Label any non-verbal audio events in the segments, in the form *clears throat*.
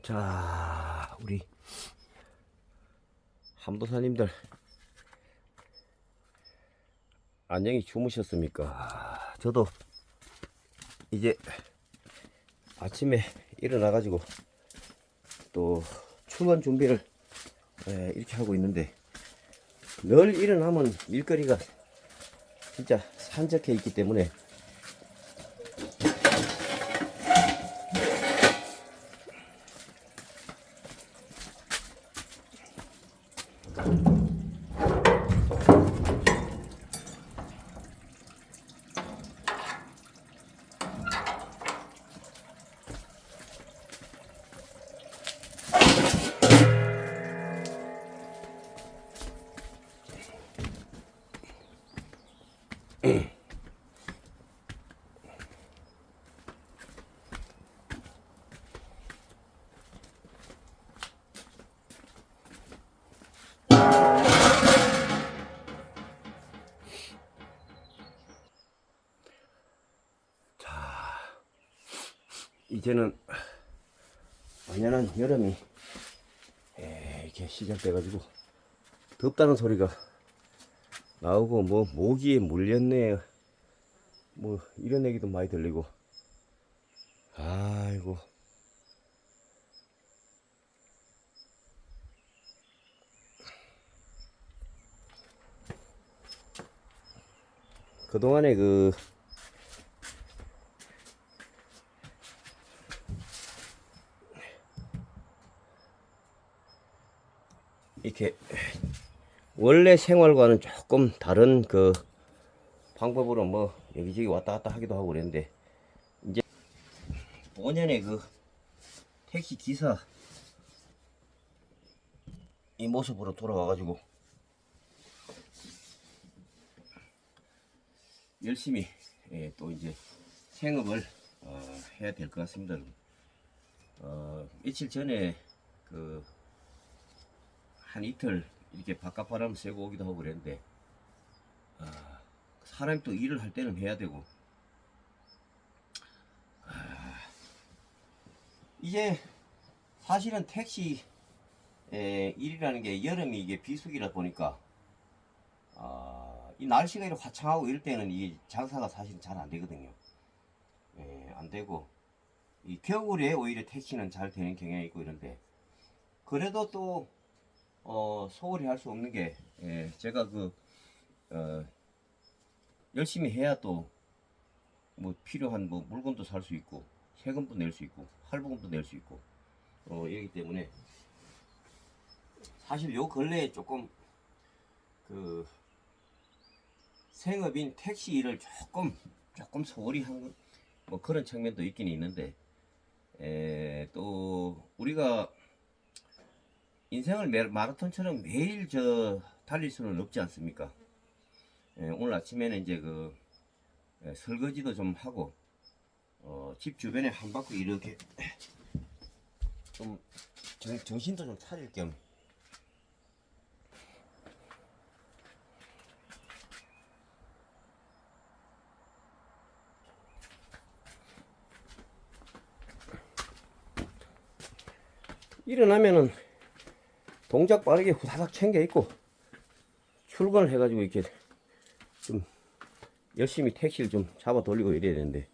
자, 우리 함도사님들 안녕히 주무셨습니까? 저도 이제 아침에 일어나가지고 또 출근 준비를 예, 이렇게 하고 있는데 늘 일어나면 일거리가 진짜 산적해 있기 때문에 이제는 완연한 여름이 에, 이렇게 시작돼가지고 덥다는 소리가 나오고 뭐 모기에 물렸네. 뭐 이런 얘기도 많이 들리고. 아이고. 그동안에 그 이렇게 원래 생활과는 조금 다른 그 방법으로 뭐 여기저기 왔다 갔다 하기도 하고 그랬는데 이제 5년의 그 택시 기사 이 모습으로 돌아와 가지고 열심히 예, 또 이제 생업을 어, 해야 될 것 같습니다. 어, 며칠 전에 그 한 이틀 이렇게 바깥 바람 쐬고 오기도 하고 그랬는데 아, 사람이 또 일을 할 때는 해야 되고. 아, 이제 사실은 택시 에, 일이라는 게 여름이 이게 비수기라 보니까 아, 이 날씨가 이렇게 화창하고 이럴 때는 이 장사가 사실 잘 안 되거든요. 예, 안 되고. 이 겨울에 오히려 택시는 잘 되는 경향이 있고 이런데 그래도 또 어, 소홀히 할 수 없는 게, 예, 제가 그, 어, 열심히 해야 또, 뭐, 필요한 뭐, 물건도 살 수 있고, 세금도 낼 수 있고, 할부금도 낼 수 있고, 어, 이기 때문에, 사실 요 근래에 조금, 그, 생업인 택시 일을 조금, 조금 소홀히 한, 뭐, 그런 측면도 있긴 있는데, 에, 또, 우리가, 인생을 매, 마라톤처럼 매일 저 달릴 수는 없지 않습니까? 예, 오늘 아침에는 이제 그 예, 설거지도 좀 하고 어, 집 주변에 한 바퀴 이렇게 *clears throat* 좀 정, 정신도 좀 차릴 겸 일어나면은 동작 빠르게 후다닥 챙겨 입고 출근을 해가지고 이렇게 좀 열심히 택시를 좀 잡아 돌리고 이래야 되는데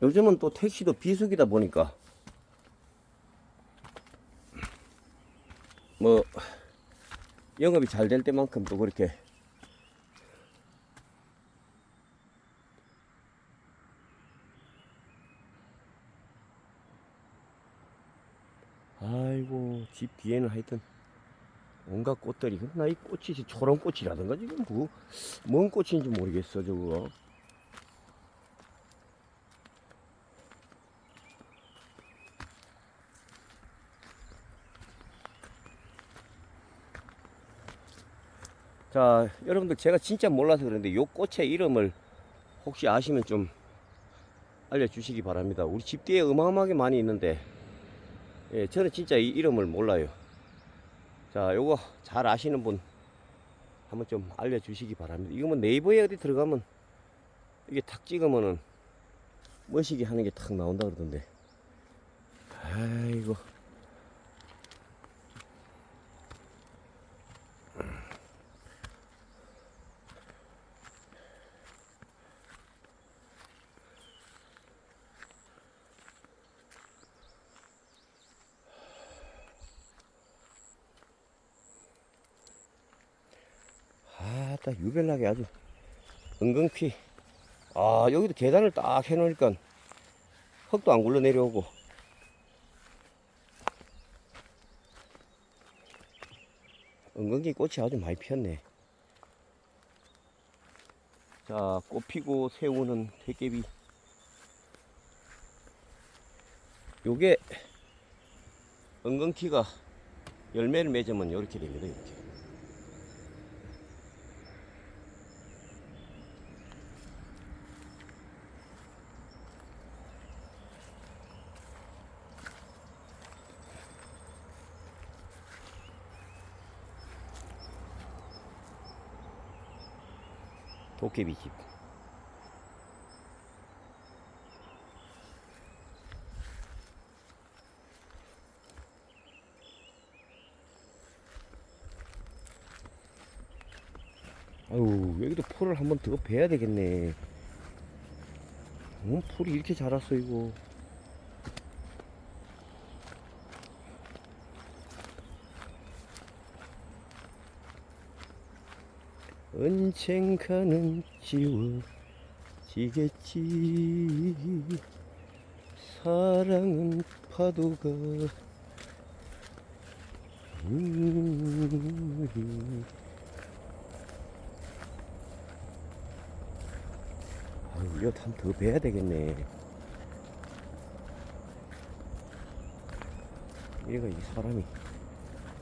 요즘은 또 택시도 비수기다 보니까 뭐 영업이 잘 될 때만큼 또 그렇게 아이고 집 뒤에는 하여튼 온갖 꽃들이 나이 꽃이 초롱 꽃이라든가 지금 그뭔 꽃인지 모르겠어 저거. 자 여러분들 제가 진짜 몰라서 그런데 요 꽃의 이름을 혹시 아시면 좀 알려주시기 바랍니다. 우리 집 뒤에 어마어마하게 많이 있는데 예, 저는 진짜 이 이름을 몰라요. 자, 요거 잘 아시는 분 한번 좀 알려주시기 바랍니다. 이거 뭐 네이버에 어디 들어가면 이게 탁 찍으면은 멋시게 하는 게 탁 나온다 그러던데. 아이고. 아따 유별나게 아주 은근히 아 여기도 계단을 딱 해놓으니까 흙도 안 굴러 내려오고. 은근히 꽃이 아주 많이 피었네. 자 꽃피고 새우는 대깨비. 요게 은근키가 열매를 맺으면 이렇게 됩니다 이렇게 도깨비 집. 아유 여기도 풀을 한번 더 베야 되겠네. 어, 풀이 이렇게 자랐어 이거. 언젠가는 지워지겠지. 사랑은 파도가 음. 아유 이거 한더 베야 되겠네. 얘가 이 사람이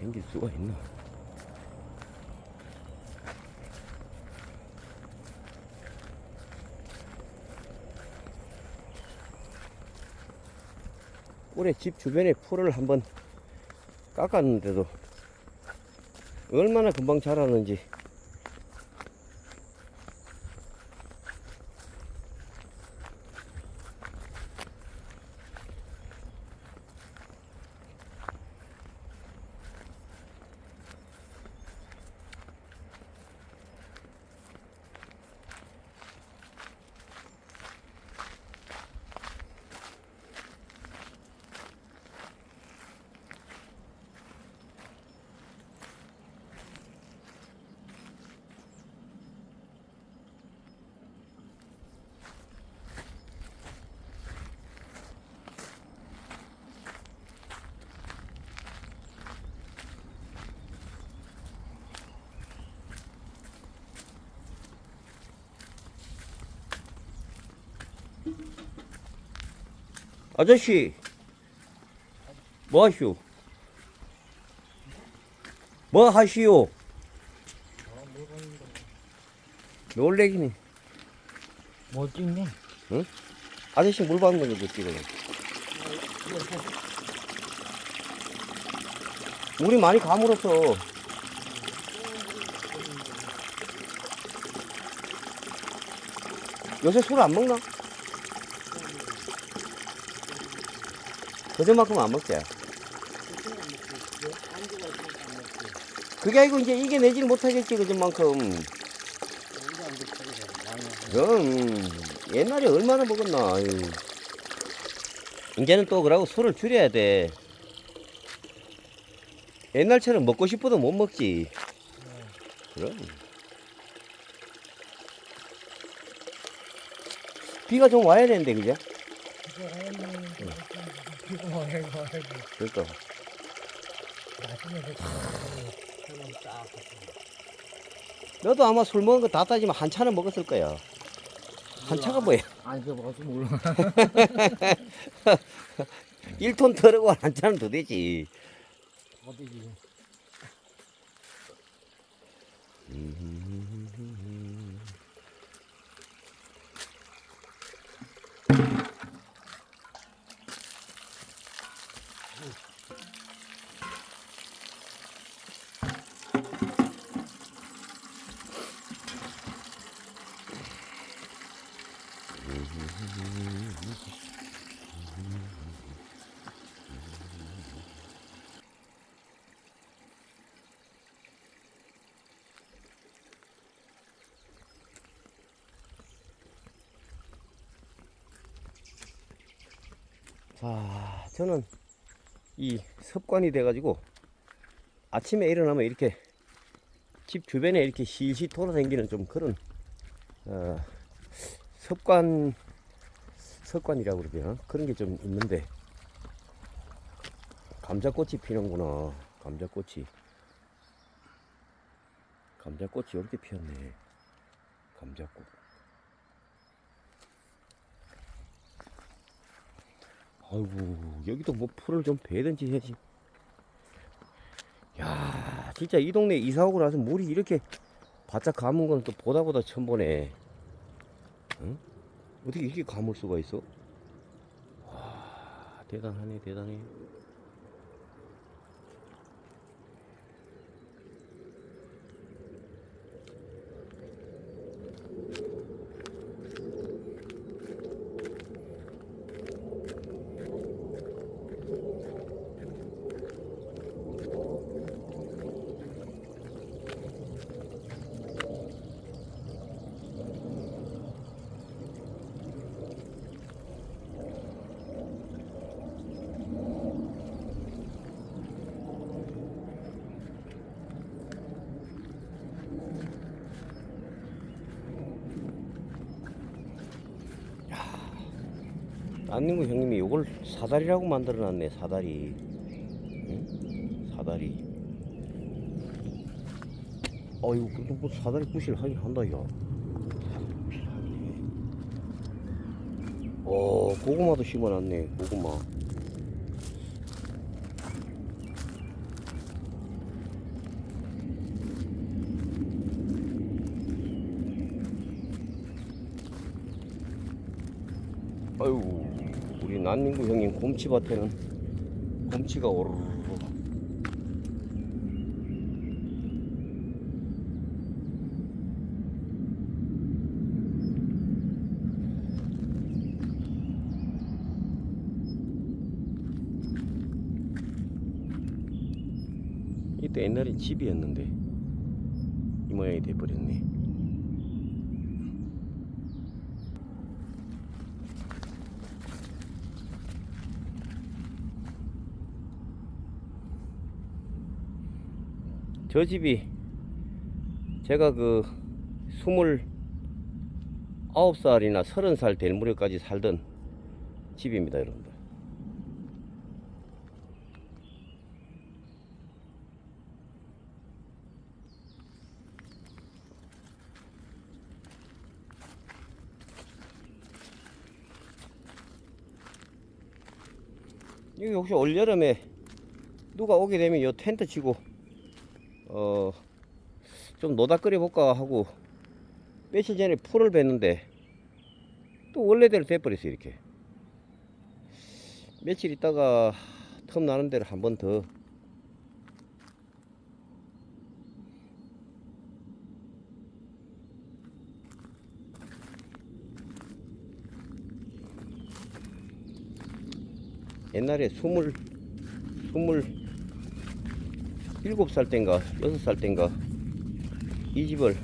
댕길 수가 있나 올해 집 주변에 풀을 한번 깎았는데도 얼마나 금방 자라는지 아저씨 뭐 하시오? 뭐 하시오? 놀래기니 뭐 찍니? 아저씨 물 받는 거좀 찍어요 물이 많이 가물어서 요새 술 안 먹나? 그전만큼 안 먹지. 그게 아니고 이제 이겨내지를 못하겠지 그전만큼. 그럼 옛날에 얼마나 먹었나. 아유. 이제는 또 그러고 술을 줄여야 돼. 옛날처럼 먹고 싶어도 못 먹지. 그럼. 비가 좀 와야 되는데 그죠? 이거 해고 해고 그러니까. 마시면서 그냥 딱 너도 아마 술 먹은 거 다 따지면 한 차는 먹었을 거야. 한 차가 뭐야? 안 줘봐서 몰라 *laughs* 1톤 털고 한 차는 더 되지. 어디지 자, 저는 이 습관이 돼가지고 아침에 일어나면 이렇게 집 주변에 이렇게 실실 돌아다니는 좀 그런 어, 습관 습관이라고 그러나 그런 게 좀 있는데 감자꽃이 피는구나. 감자꽃이. 감자꽃이 이렇게 피었네. 감자꽃 아이고 여기도 뭐 풀을 좀 베든지 해야지. 야 진짜 이 동네 이사 오고 나서 물이 이렇게 바짝 감은 건 또 보다 보다 처음 보네. 응? 어떻게 이렇게 감을 수가 있어? 와 대단하네 대단해 안닝구 형님이 요걸 사다리라고 만들어 놨네 사다리. 응? 사다리. 어이구 그래도 뭐 사다리 부실 하긴 한다 야. 어 고구마도 심어놨네 고구마 아이고 우리 난민구 형님 곰치밭에는 곰치가 오르르. 이때 옛날엔 집이었는데 이 모양이 돼버렸네 저 집이 제가 그 스물 아홉 살이나 서른 살 될 무렵까지 살던 집입니다, 여러분들. 여기 혹시 올 여름에 누가 오게 되면 이 텐트 치고 어, 좀 노닥거려 볼까 하고 며칠 전에 풀을 뵀는데 또 원래대로 돼버렸어 이렇게. 며칠 있다가 틈 나는 대로 한 번 더. 옛날에 스물 스물 일곱 살 땐가 여섯 살 땐가 이 집을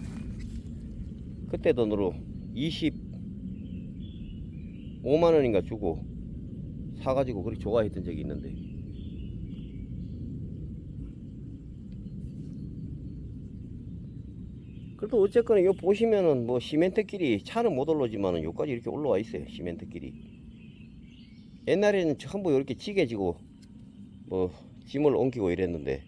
그때 돈으로 25만 원인가 주고 사가지고 그렇게 좋아했던 적이 있는데. 그래도 어쨌거나 요 보시면은 뭐 시멘트길이 차는 못 올라오지만은 요까지 이렇게 올라와 있어요 시멘트길이 옛날에는 전부 이렇게 찌개지고 뭐 짐을 옮기고 이랬는데